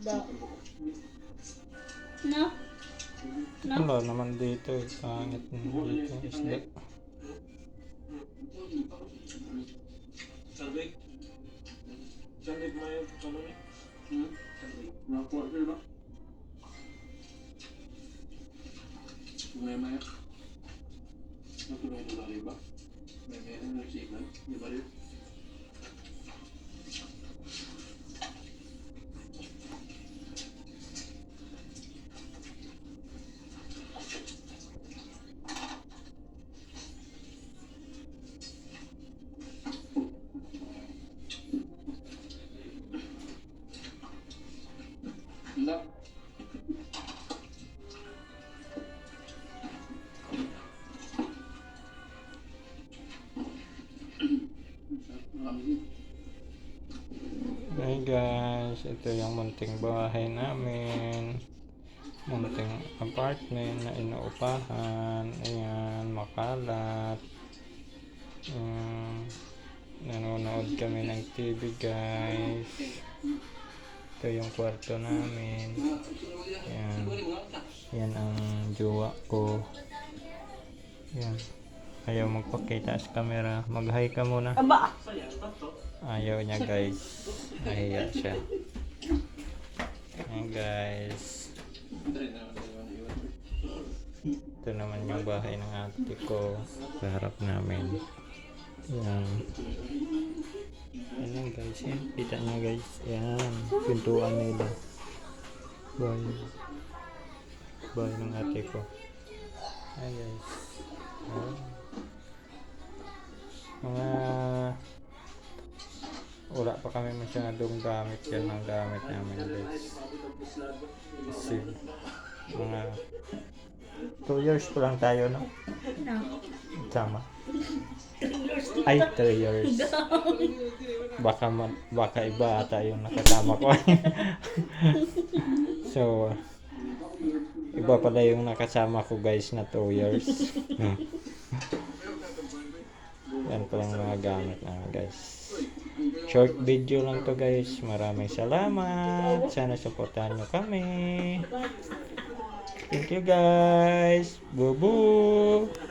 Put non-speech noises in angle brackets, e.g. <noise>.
Daw. No? No? Wala naman dito eh. Pangit na dito isda. Sandwich. Sandwich mo yung ano niya? Hmm? Nakuha ko ba? Maya-maya. Na lali ba? Maya-maya na nagsignal. Di ba rin? Din. Hey guys, ito yung munting bahay namin. Munting apartment na inuupahan. Ayan, makalat. Ayan, nanonood kami ng TV guys. Ito yung kwarto namin. Ayan. Yan ang jowa ko. Yan. Ayaw magpakita sa camera. Mag-hi ka muna. Ayaw niya guys. Nahiya siya. Ayan guys. Ito naman yung bahay ng ate ko. Sa harap namin. Yan. Guys. Yan. Kita niya guys. Yan. Pintuan nila. Bahay. Bahay ng ate ko. Ayan guys. Ayan. Mga wala pa kami masyadong gamit yan ang gamit namin guys kasi mga 2 years pa lang tayo no? No. Tama. Ay, 3 years. <laughs> Baka, ma- baka iba ata yung nakasama ko. <laughs> so, iba pala yung nakasama ko guys na 2 years. Hmm. Yan palang mga gamit namin guys. Short video lang to guys. Maraming salamat. Sana supportahan nyo kami. Thank you guys. Bubu.